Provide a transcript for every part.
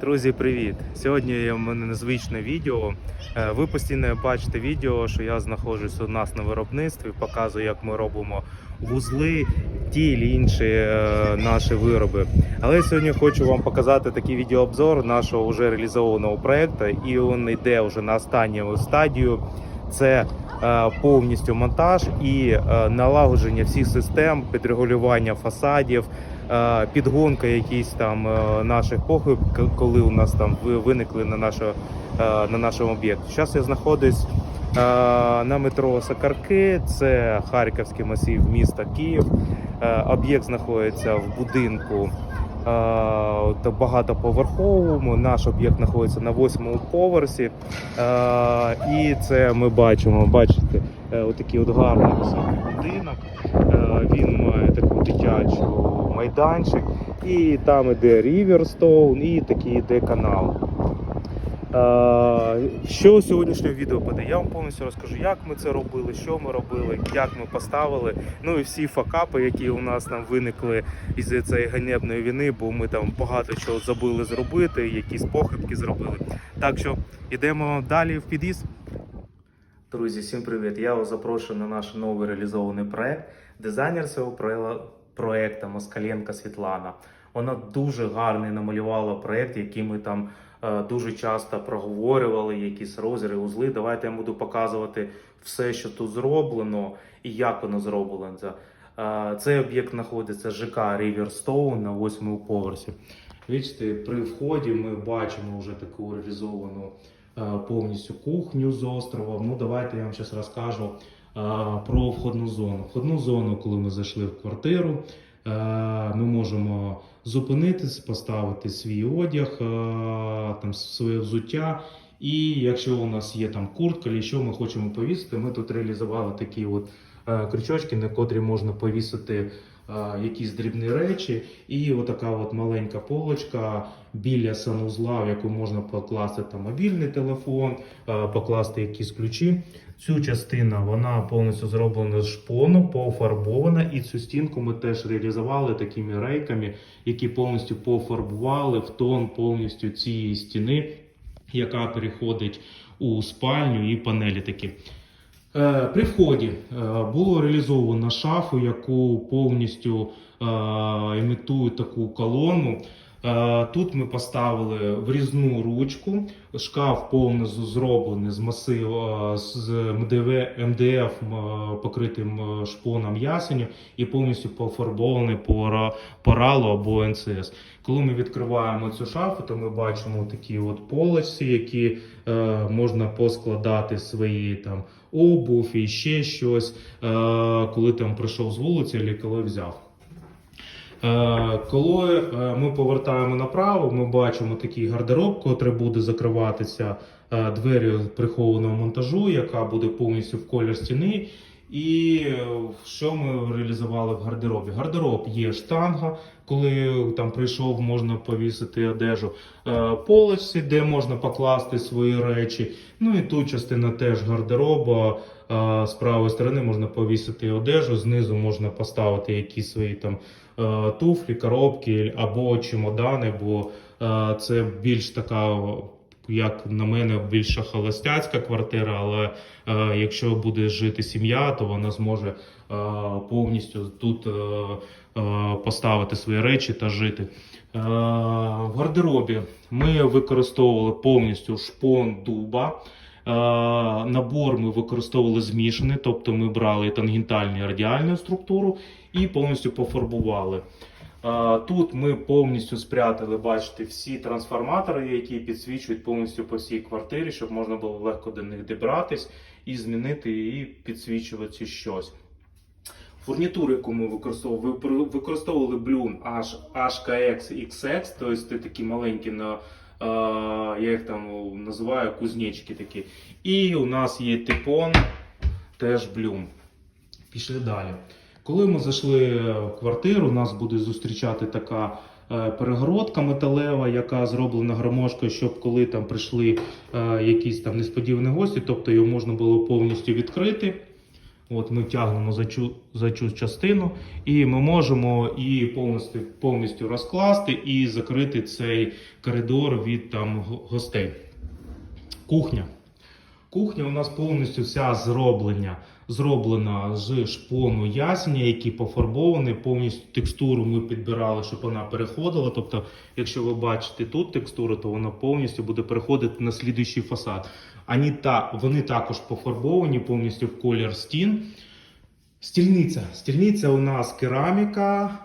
Друзі, привіт! Сьогодні в мене незвичне відео. Е, Ви постійно бачите відео, що я знаходжусь у нас на виробництві, показую, як ми робимо вузли, ті чи інші е, наші вироби. Але сьогодні хочу вам показати такий відеообзор нашого вже реалізованого проекту, і він йде вже на останню стадію. Це е, повністю монтаж і налагодження всіх систем, підрегулювання фасадів, підгонка якісь там е, наших похиб, коли у нас там ви- виникли на, нашо, е, на нашому об'єкті. Зараз я знаходжусь е, на метро Сакарки, це Харківський масив міста Київ. Об'єкт знаходиться в будинку багатоповерховому. Наш об'єкт знаходиться на восьмому поверсі. І це ми бачимо, бачите, отакий от гарний будинок. Він має таку дитячу майданчик, і там іде Ріверстоун, і такий іде канал. Що сьогоднішнє відео буде? Я вам повністю розкажу, як ми це робили, що ми робили, як ми поставили. Ну і всі факапи, які у нас там виникли із цієї ганебної війни, бо ми там багато чого забули зробити, якісь похибки зробили. Так що йдемо далі в під'їзд. Друзі, всім привіт! Я вас запрошую на наш новий реалізований проект. Дизайнер цього проє- проекту Москаленка Світлана. Вона дуже гарний намалювала проект, який ми там е, дуже часто проговорювали, якісь розрі, узли. Давайте я буду показувати все, що тут зроблено і як воно зроблено. Е, Цей об'єкт знаходиться ЖК Riverstone на восьмому поверсі. Бачите, при вході ми бачимо вже таку реалізовану е, повністю кухню з острова. Ну, давайте я вам зараз розкажу про входну зону. Входну зону, коли ми зайшли в квартиру, ми можемо зупинитись, поставити свій одяг, там своє взуття. І якщо у нас є там куртка, чи що ми хочемо повісити, ми тут реалізували такі от е, крючочки, на котрі можна повісити якісь дрібні речі. І отака от маленька полочка біля санузла, в яку можна покласти там мобільний телефон, е, покласти якісь ключі. Цю частину вона повністю зроблена з шпону, пофарбована, і цю стінку ми теж реалізували такими рейками, які повністю пофарбували в тон повністю цієї стіни, яка переходить у спальню і панелі такі. Е, При вході е, було реалізовано шафу, яку повністю е, імітує таку колону. Тут ми поставили врізну ручку. Шкаф повністю зроблений з масиву з МДВ, МДФ покритим шпоном ясеню і повністю пофарбований по, ра- по ралу або НЦС. Коли ми відкриваємо цю шафу, то ми бачимо такі от полочці, які можна поскладати свої там обув і ще щось, е, коли там прийшов з вулиці, або коли взяв. Е, Коли е, ми повертаємо направо, ми бачимо такий гардероб, котрий буде закриватися двері прихованого монтажу, яка буде повністю в колір стіни. І е, що ми реалізували в гардеробі? Гардероб є штанга, коли там прийшов, можна повісити одежу е, полочці, де можна покласти свої речі. Ну і тут частина теж гардероба. Е, З правої сторони можна повісити одежу, знизу можна поставити якісь свої там туфлі, коробки або чемодани, бо це більш така, як на мене, більш холостяцька квартира. Але е, якщо буде жити сім'я, то вона зможе е, повністю тут е, е, поставити свої речі та жити. Е, В гардеробі ми використовували повністю шпон дуба. Е, Набор ми використовували змішаний, тобто ми брали тангентальну і радіальну структуру і повністю пофарбували. Тут ми повністю спрятали, бачите, всі трансформатори, які підсвічують повністю по всій квартирі, щоб можна було легко до них добратись і змінити і підсвічувати щось. Фурнітуру, яку ми використовували, використовували Bloom HKX XX, тобто такі маленькі на я їх там називаю кузнечки такі. І у нас є типон, теж Bloom. Пішли далі. Коли ми зайшли в квартиру, нас буде зустрічати така е, перегородка металева, яка зроблена гармошкою, щоб коли там прийшли е, якісь там несподівані гості, тобто його можна було повністю відкрити. От ми тягнемо за цю, за цю частину, і ми можемо і повністю, повністю розкласти і закрити цей коридор від там гостей. Кухня. Кухня у нас повністю вся зроблення, зроблена з шпону ясеня, які пофарбовані. Повністю текстуру ми підбирали, щоб вона переходила. Тобто, якщо ви бачите тут текстуру, то вона повністю буде переходити на слідуючий фасад. Ані та, вони також пофарбовані повністю в колір стін. Стільниця. Стільниця у нас кераміка,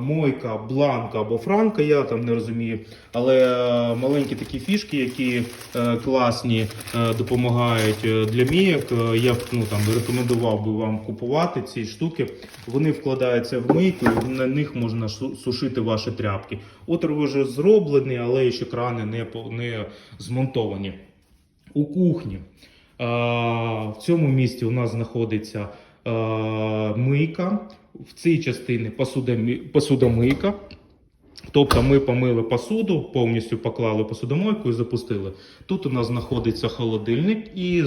мойка, бланка або франка, я там не розумію. Але е, маленькі такі фішки, які е, класні, е, допомагають для мійок. Я б ну, там, рекомендував би вам купувати ці штуки. Вони вкладаються в мийку, на них можна сушити ваші тряпки. Отвір вже зроблений, але ще крани не, не змонтовані. У кухні. В цьому місці у нас знаходиться мийка. В цій частині посудомийка. Тобто ми помили посуду, повністю поклали посудомойку і запустили. Тут у нас знаходиться холодильник, і,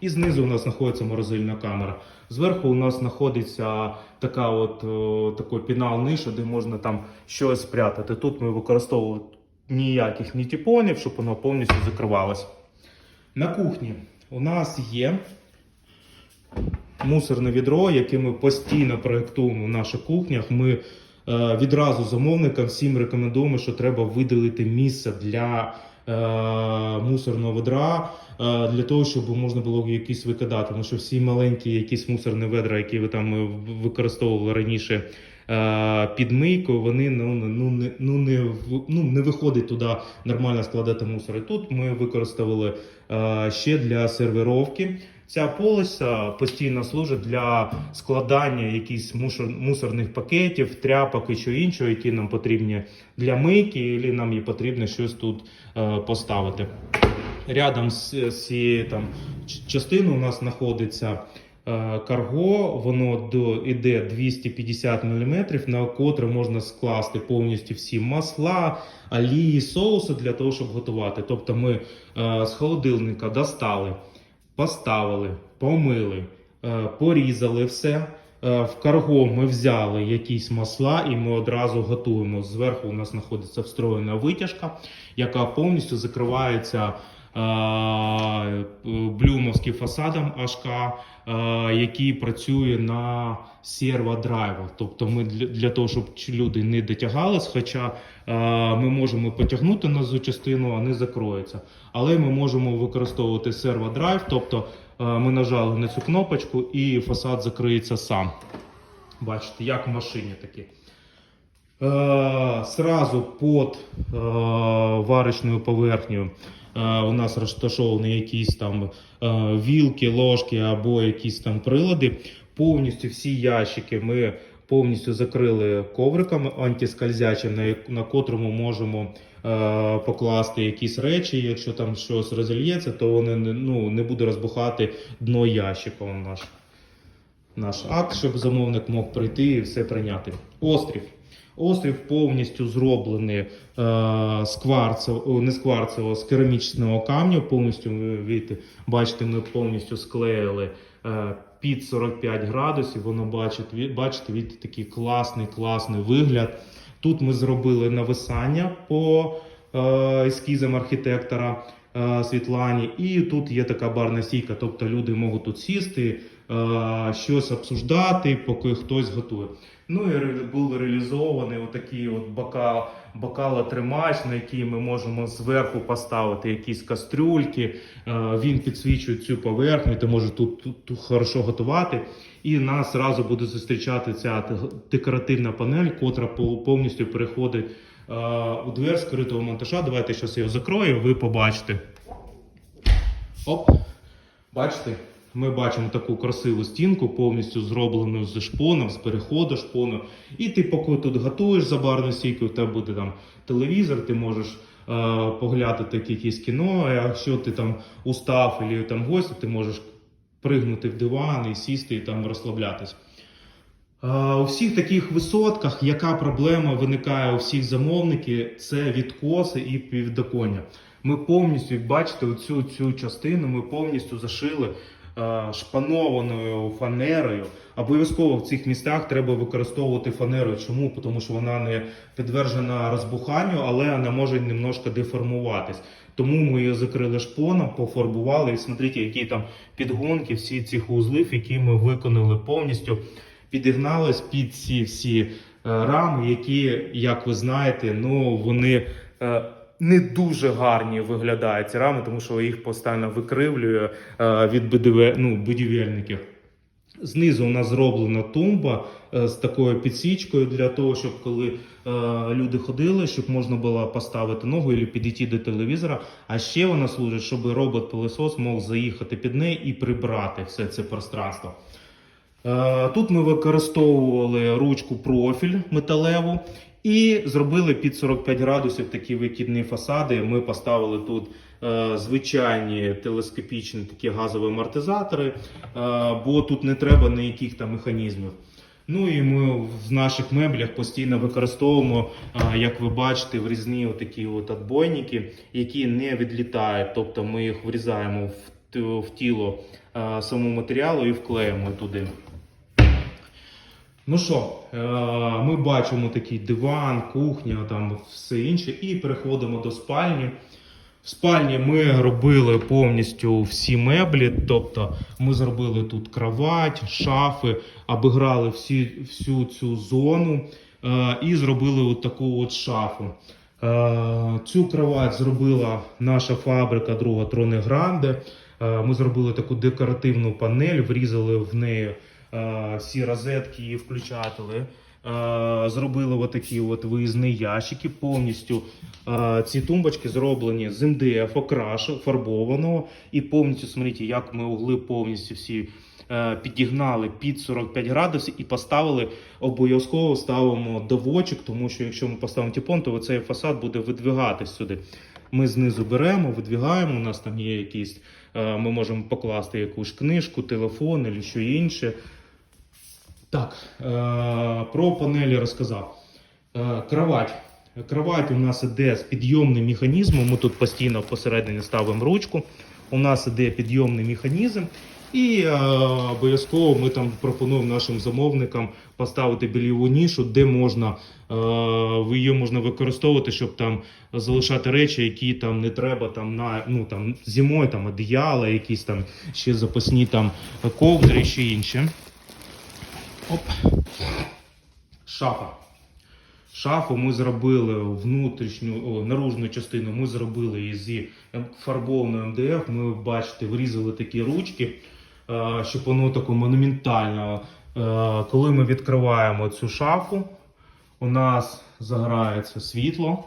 і знизу у нас знаходиться морозильна камера. Зверху у нас знаходиться така от такий пінал ниша, де можна там щось спрятати. Тут ми використовували ніяких ні тіпонів, щоб воно повністю закривалось. На кухні у нас є мусорне відро, яке ми постійно проєктуємо в наших кухнях. Ми е, відразу замовникам всім рекомендуємо, що треба виділити місце для е, мусорного відра, е, для того, щоб можна було якісь викидати. Тому що всі маленькі якісь мусорні ведра, які ви там використовували раніше. Під мийкою вони ну, ну, не, ну, не, ну, не виходить туди нормально складати мусор. І тут ми використовували ще для сервіровки. Ця полиця постійно служить для складання якихось мусор- мусорних пакетів, тряпок і що іншого, які нам потрібні для мийки, або нам є потрібно щось тут е, поставити. Рядом з, цією частиною у нас знаходиться е, карго, воно до, іде 250 мм, на котре можна скласти повністю всі масла, олії, соуси для того, щоб готувати. Тобто ми е, з холодильника достали поставили, помили, е, порізали все. Е, В карго ми взяли якісь масла і ми одразу готуємо. Зверху у нас знаходиться встроєна витяжка, яка повністю закривається е, блюмовським фасадом е, який працює на серводрайвах. Тобто ми для, того, щоб люди не дотягались, хоча е, ми можемо потягнути на цю частину, а не закроється. Але ми можемо використовувати серводрайв, тобто е, ми нажали на цю кнопочку і фасад закриється сам. Бачите, як в машині такі. Е, Сразу під е, варочною поверхнею е, у нас розташовані якісь там вілки, ложки або якісь там прилади. Повністю всі ящики ми повністю закрили ковриками антискользячим, на, котрому можемо покласти якісь речі. Якщо там щось розільється, то вони ну, не буде розбухати дно ящика. Наш, наш акт, щоб замовник мог прийти і все прийняти. Острів. Острів повністю зроблений е, з кварцевого, не з кварцевого, з керамічного камню. Повністю видите, бачите, ми повністю склеїли е, під 45 градусів. Воно бачить, бачите, видите, такий класний, класний вигляд. Тут ми зробили нависання по е, ескізам архітектора е, Світлані. І тут є така барна стійка, тобто люди можуть тут сісти, е, щось обсуждати, поки хтось готує. Ну і був реалізований отакий от бокал, бокалотримач, на який ми можемо зверху поставити якісь кастрюльки. Е, Він підсвічує цю поверхню, ти можеш тут, тут, тут хорошо готувати. І нас зразу буде зустрічати ця декоративна панель, котра повністю переходить е, у двері скритого монтажа. Давайте зараз його закрою, ви побачите. Оп. Бачите? Ми бачимо таку красиву стінку, повністю зроблену з шпоном, з переходу шпону. І ти, поки тут готуєш за барну стійку, у тебе буде там телевізор, ти можеш е, поглядати якесь кіно. А якщо ти там устав або там гості, ти можеш пригнути в диван і сісти і там розслаблятись. Е, У всіх таких висотках, яка проблема виникає у всіх замовників, це відкоси і піддоконня. Ми повністю, бачите, оцю цю частину ми повністю зашили шпанованою фанерою. Обов'язково в цих містах треба використовувати фанеру. Чому? Тому що вона не підтверджена розбуханню, але вона може немножко деформуватись. Тому ми її закрили шпоном, пофарбували. І смотрите, які там підгонки, всі цих узлів, які ми виконали повністю, підігнались під ці всі е, рами, які, як ви знаєте, ну вони. Не дуже гарні виглядають ці рами, тому що їх постійно викривлює е, від будівель, ну, будівельників. Знизу у нас зроблена тумба е, з такою підсічкою для того, щоб коли е, люди ходили, щоб можна було поставити ногу і підійти до телевізора. А ще вона служить, щоб робот-пилосос мог заїхати під неї і прибрати все це пространство. Тут ми використовували ручку профіль металеву і зробили під 45 градусів такі викидні фасади. Ми поставили тут е, звичайні телескопічні такі газові амортизатори, е, бо тут не треба ніяких там механізмів. Ну і ми в наших меблях постійно використовуємо, е, як ви бачите, врізні такі от отбойники, які не відлітають. Тобто ми їх врізаємо в, в тіло е, самого матеріалу і вклеїмо туди. Ну що, е, ми бачимо такий диван, кухня, там все інше, і переходимо до спальні. В спальні ми робили повністю всі меблі, тобто ми зробили тут кровать, шафи, обіграли всі, всю цю зону е, і зробили от таку от шафу. Е, Цю кровать зробила наша фабрика друга Трони Гранде. Ми зробили таку декоративну панель, врізали в неї всі розетки і включателі. Е, Зробили отакі от виїзні ящики. Повністю е, ці тумбочки зроблені з МДФ, окрашу, фарбованого. І повністю смотрите, як ми угли повністю всі е, підігнали під 45 градусів і поставили обов'язково ставимо доводчик, тому що якщо ми поставимо тіпон, то цей фасад буде видвигатись сюди. Ми знизу беремо, видвигаємо. У нас там є якісь, е, ми можемо покласти якусь книжку, телефон або що інше. Так, е, про панелі розказав. Е, Кровать. Кровать у нас іде з підйомним механізмом. Ми тут постійно посередині ставимо ручку. У нас іде підйомний механізм. І е, обов'язково ми там пропонуємо нашим замовникам поставити більйову нішу, де можна е, її можна використовувати, щоб там залишати речі, які там не треба там на ну там зимою, там одіяла, якісь там ще запасні там ковдри, ще інше. Оп. Шафа. Шафу ми зробили внутрішню, о, наружну частину ми зробили зі фарбованою МДФ. Ми, бачите, врізали такі ручки, щоб воно таке монументально. Е, Коли ми відкриваємо цю шафу, у нас загорається світло.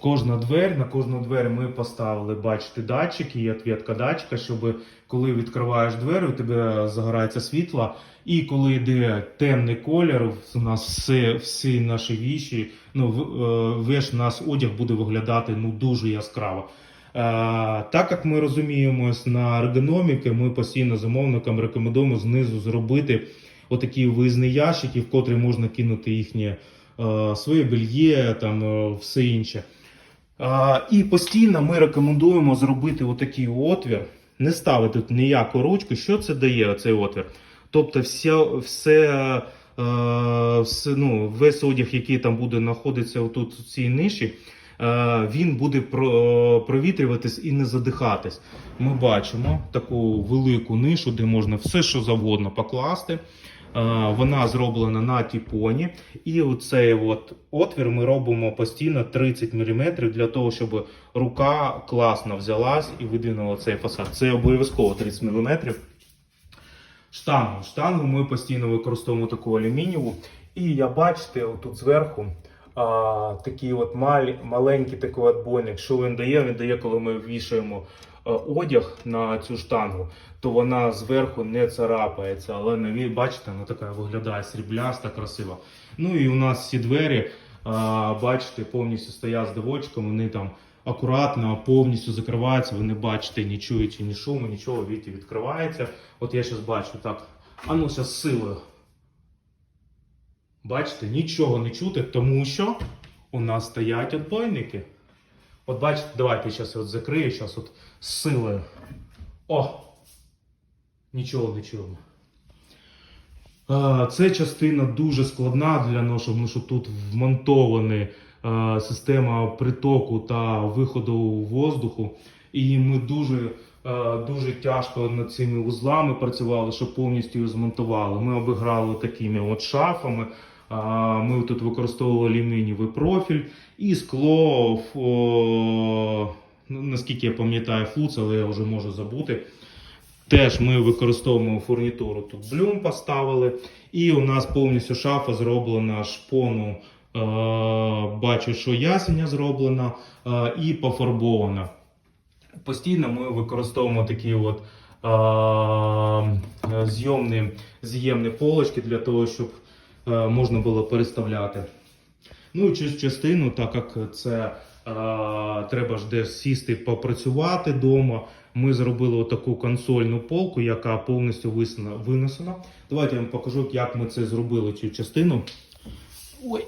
Кожна двері, на кожну двері ми поставили, бачите, датчики, є отвідка датчика, щоб коли відкриваєш двері, у тебе загорається світло. І коли йде темний колір, у нас все, всі наші віші, ну, е, весь наш одяг буде виглядати ну, дуже яскраво. Е, так як ми розуміємось на ергономіки, ми постійно замовникам рекомендуємо знизу зробити отакі виїзні ящики, в котрі можна кинути їхнє е, своє бельє, там е, все інше. І постійно ми рекомендуємо зробити отакий отвір, не ставити тут ніяку ручку. Що це дає цей отвір? Тобто, все, все, все, ну, весь одяг, який там буде знаходитися в цій ниші, він буде провітрюватись і не задихатись. Ми бачимо таку велику нишу, де можна все, що завгодно покласти. Е, Вона зроблена на тіпоні, і оцей от отвір ми робимо постійно 30 мм для того, щоб рука класно взялась і видвинула цей фасад. Це обов'язково 30 мм. Штангу. Штангу ми постійно використовуємо таку алюмінієву. І я бачите, тут зверху а, такий от мал, маленький такий отбойник. Що він дає? Він дає, коли ми вішаємо е, одяг на цю штангу, то вона зверху не царапається. Але на бачите, вона така виглядає срібляста, красива. Ну і у нас ці двері, а, бачите, повністю стоять з доводчиком, вони там акуратно, повністю закриваються. Ви не бачите, не чуєте ні шуму, нічого, віті відкривається. От я зараз бачу так. А ну зараз силою. Бачите, нічого не чути, тому що у нас стоять отбойники. От бачите, давайте зараз от закрию, зараз от з силою. О! Нічого не чуємо. Це частина дуже складна для нас, тому що тут вмонтована система притоку та виходу воздуху. І ми дуже, дуже тяжко над цими вузлами працювали, щоб повністю змонтували. Ми обіграли такими от шафами. Ми тут використовували алюмінієвий профіль і скло, ну, наскільки я пам'ятаю, флуц, але я вже можу забути. Теж ми використовуємо фурнітуру. Тут блюм поставили, і у нас повністю шафа зроблена шпону. Е, бачу, що ясеня зроблена е, і пофарбована. Постійно ми використовуємо такі от е, зйомні, з'ємні полочки для того, щоб можна було переставляти. Ну і ча- частину, так як це е, треба ж десь сісти попрацювати вдома. Ми зробили таку консольну полку, яка повністю винесена. Давайте я вам покажу, як ми це зробили цю частину. Ой.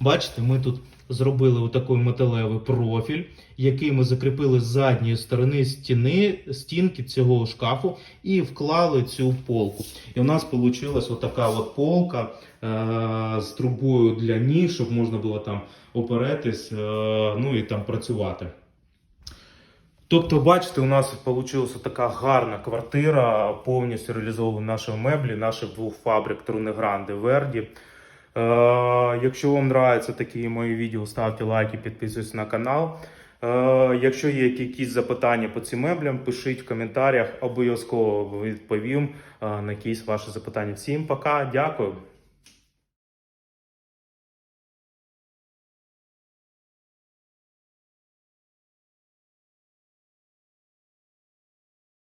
Бачите, ми тут зробили отакий металевий профіль, який ми закріпили з задньої сторони стіни, стінки цього шкафу і вклали цю полку. І у нас вийшла отака от полка е- з трубою для ніг, щоб можна було там оперетись, е- ну і там працювати. Тобто, бачите, у нас вийшла така гарна квартира, повністю реалізована наші меблі, наших двох фабрик Трунегранди Верді. Е, якщо вам подобаються такі мої відео, ставте лайки, підписуйтесь на канал. Е, якщо є якісь запитання по цим меблям, пишіть в коментарях, обов'язково відповім е, на якісь ваші запитання. Всім пока, дякую.